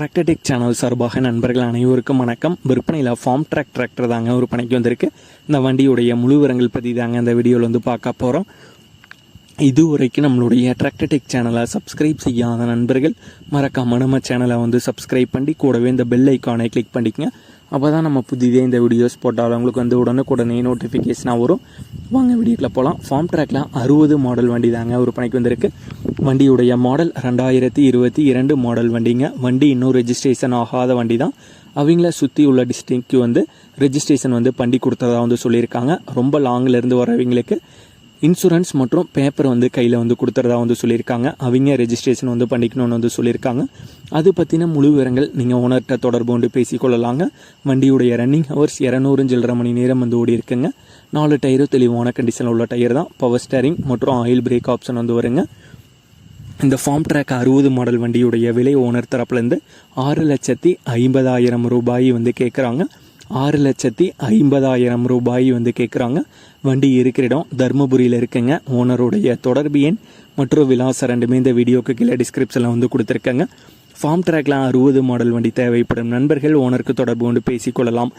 Tractor Tech channel சார்பாக நண்பர்கள் அனைவருக்கும் வணக்கம். விற்பனையில் ஃபார்ம் ட்ராக் டிராக்டர் தாங்க ஒரு பணிக்கு வந்திருக்கு. இந்த வண்டியுடைய முழு விவரங்கள் பற்றி தாங்க இந்த வீடியோவில் வந்து பார்க்க போகிறோம் இதுவரைக்கும் நம்மளுடைய டிராக்டர்டெக் சேனலை சப்ஸ்கிரைப் செய்யாத நண்பர்கள் மறக்காம நம்ம சேனலை வந்து சப்ஸ்கிரைப் பண்ணி கூடவே இந்த பெல் ஐக்கானை கிளிக் பண்ணிக்கங்க. அப்போ தான் நம்ம புதிதே இந்த வீடியோஸ் போட்டாலும் உங்களுக்கு வந்து உடனுக்குடனே நோட்டிஃபிகேஷனாக வரும். வாங்க வீடியோக்கில் போகலாம் ஃபார்ம் ட்ராக்ல அறுபது மாடல் வண்டி தாங்க ஒரு பணிக்கு வந்திருக்கு. வண்டியுடைய மாடல் ரெண்டாயிரத்தி இருபத்தி இரண்டு மாடல் வண்டிங்க. வண்டி இன்னும் ரெஜிஸ்ட்ரேஷன் ஆகாத வண்டி தான் அவங்கள சுற்றி உள்ள டிஸ்ட்ரிக்ட்க்கு வந்து ரெஜிஸ்ட்ரேஷன் வந்து பண்ணி கொடுத்ததா வந்து சொல்லியிருக்காங்க. ரொம்ப லாங்கில் இருந்து வரவங்களுக்கு இன்சூரன்ஸ் மற்றும் பேப்பர் வந்து கையில் வந்து கொடுத்துறதா வந்து சொல்லியிருக்காங்க. அவங்க ரெஜிஸ்ட்ரேஷன் வந்து பண்ணிக்கணும்னு வந்து சொல்லியிருக்காங்க. அது பற்றின முழு விவரங்கள் நீங்கள் ஓனர்கிட்ட தொடர்பு கொண்டு பேசிக்கொள்ளலாங்க. வண்டியுடைய ரன்னிங் ஹவர்ஸ் இரநூறு சில்லரை மணி நேரம் வந்து ஓடி இருக்குங்க நாலு டயரும் தெளிவான கண்டிஷனில் உள்ள டயர் தான். பவர் ஸ்டேரிங் மற்றும் ஆயில் பிரேக் ஆப்ஷன் வந்து வருங்க. இந்த ஃபார்ம் ட்ராக் அறுபது மாடல் வண்டியுடைய விலை ஓனர் தரப்புலேருந்து ஆறு லட்சத்தி ஐம்பதாயிரம் ரூபாய் வந்து கேட்குறாங்க ஆறு லட்சத்தி ஐம்பதாயிரம் ரூபாய் வந்து கேட்குறாங்க வண்டி இருக்கிற இடம் தருமபுரியில் இருக்குங்க. ஓனருடைய தொடர்பு எண் மற்றும் விலாசம் ரெண்டுமே இந்த வீடியோக்கு கீழே டிஸ்கிரிப்ஷனில் வந்து கொடுத்துருக்கேங்க. ஃபார்ம் ட்ராக்ல அறுபது மாடல் வண்டி தேவைப்படும் நண்பர்கள் ஓனருக்கு தொடர்பு கொண்டு பேசிக்கொள்ளலாம்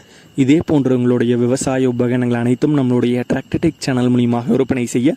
இதே போன்ற உங்களுடைய விவசாய உபகரணங்கள் அனைத்தும் நம்மளுடைய டிராக்டடெக் சேனல் மூலியமாக விற்பனை செய்ய